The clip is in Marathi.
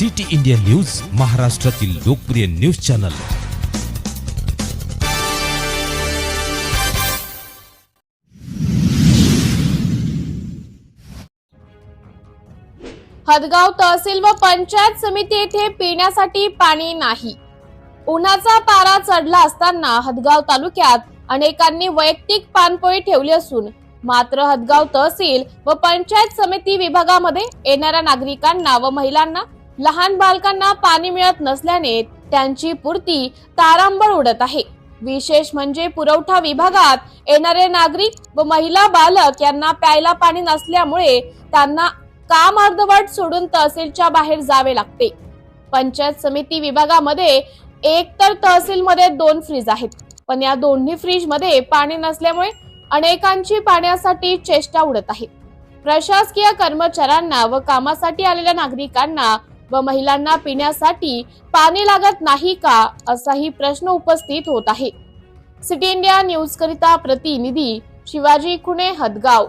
सिटी इंडिया न्यूज महाराष्ट्रातील लोकप्रिय न्यूज चॅनल. हदगाव तहसील व पंचायत समिती येथे पिण्यासाठी पाणी नाही. उन्हाचा पारा चढला असताना हदगाव तालुक्यात अनेकांनी वैयक्तिक पाणपोळी ठेवली असून मात्र हदगाव तहसील व पंचायत समिती विभागामध्ये येणाऱ्या नागरिकांना व महिलांना लहान बालकांना पाणी मिळत नसल्याने त्यांची पूर्ती तारांबळ उडत आहे. विशेष म्हणजे पुरवठा विभागात येणारे नागरिक व महिला बालक यांना प्यायला पाणी नसल्यामुळे त्यांना काम अर्धवट सोडून तहसीलच्या बाहेर जावे लागते. पंचायत समिती विभागामध्ये एक तर तहसीलमध्ये दोन फ्रीज आहेत. पण या दोन्ही फ्रीजमध्ये पाणी नसल्यामुळे अनेकांची पाण्यासाठी चेष्टा उडत आहे. प्रशासकीय कर्मचाऱ्यांना व कामासाठी आलेल्या नागरिकांना व महिलांना पिण्यासाठी पाणी लागत नाही का असाही प्रश्न उपस्थित होत आहे. सिटी इंडिया न्यूज करिता प्रतिनिधी शिवाजी खुणे हदगाव.